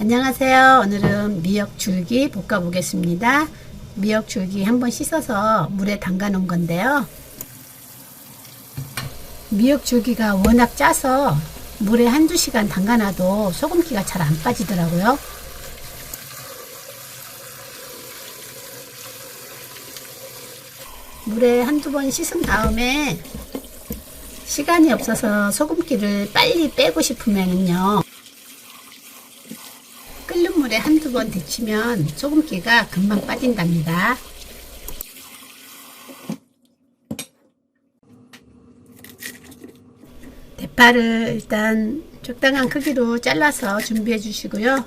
안녕하세요. 오늘은 미역 줄기 볶아 보겠습니다. 미역 줄기 한번 씻어서 물에 담가 놓은 건데요. 미역 줄기가 워낙 짜서 물에 한두 시간 담가 놔도 소금기가 잘 안 빠지더라고요. 물에 한두 번 씻은 다음에 시간이 없어서 소금기를 빨리 빼고 싶으면은요. 물에 한두 번 데치면 소금기가 금방 빠진답니다. 대파를 일단 적당한 크기로 잘라서 준비해 주시고요.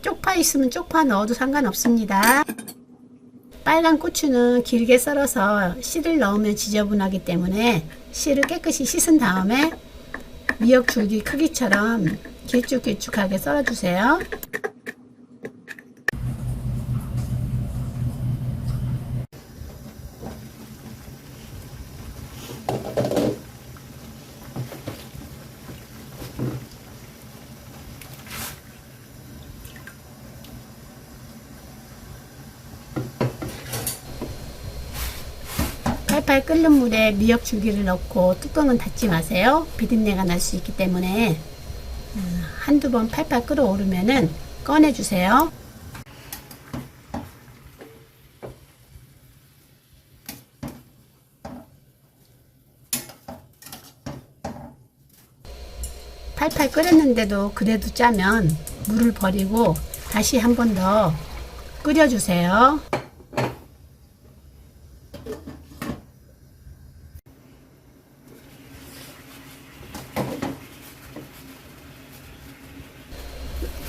쪽파 있으면 쪽파 넣어도 상관없습니다. 빨간 고추는 길게 썰어서 씨를 넣으면 지저분하기 때문에 씨를 깨끗이 씻은 다음에 미역 줄기 크기처럼 길쭉길쭉하게 썰어주세요. 팔팔 끓는 물에 미역 줄기를 넣고 뚜껑은 닫지 마세요. 비린내가 날 수 있기 때문에 음, 한두 번 팔팔 끓어오르면은 꺼내주세요. 팔팔 끓였는데도 그래도 짜면 물을 버리고 다시 한 번 더 끓여주세요.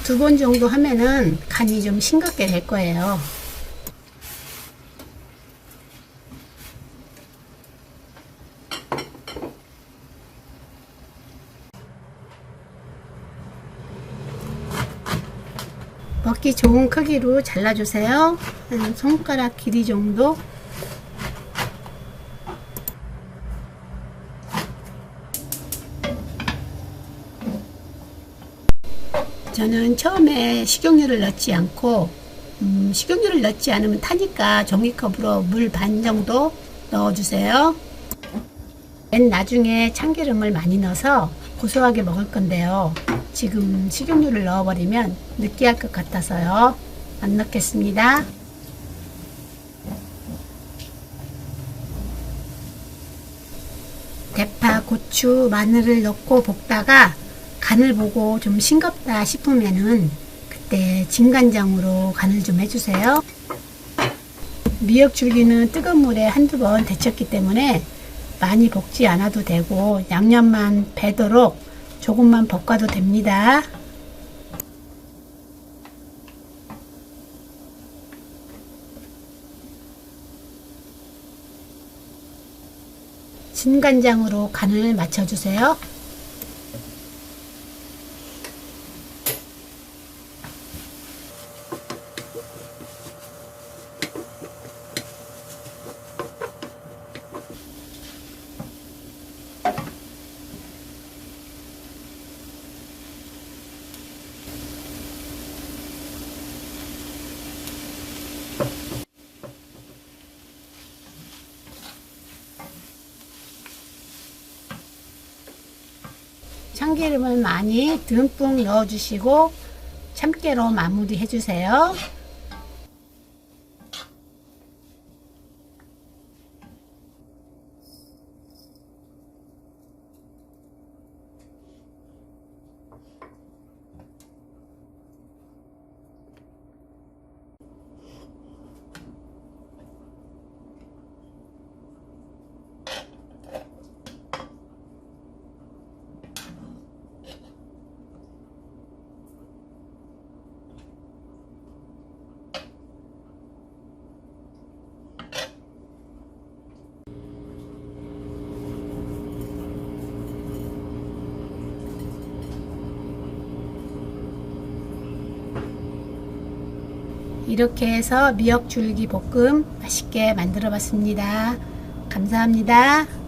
두 번 정도 하면은 간이 좀 싱겁게 될 거예요. 먹기 좋은 크기로 잘라주세요. 한 손가락 길이 정도. 저는 처음에 식용유를 넣지 않고 음, 식용유를 넣지 않으면 타니까 종이컵으로 물 반 정도 넣어주세요. 맨 나중에 참기름을 많이 넣어서 고소하게 먹을 건데요. 지금 식용유를 넣어버리면 느끼할 것 같아서요. 안 넣겠습니다. 대파, 고추, 마늘을 넣고 볶다가 간을 보고 좀 싱겁다 싶으면은 그때 진간장으로 간을 좀 해주세요. 미역 줄기는 뜨거운 물에 한두 번 데쳤기 때문에 많이 볶지 않아도 되고 양념만 배도록 조금만 볶아도 됩니다. 진간장으로 간을 맞춰주세요. 참기름을 많이 듬뿍 넣어주시고 참깨로 마무리 해 주세요. 이렇게 해서 미역 줄기 볶음 맛있게 만들어 봤습니다. 감사합니다.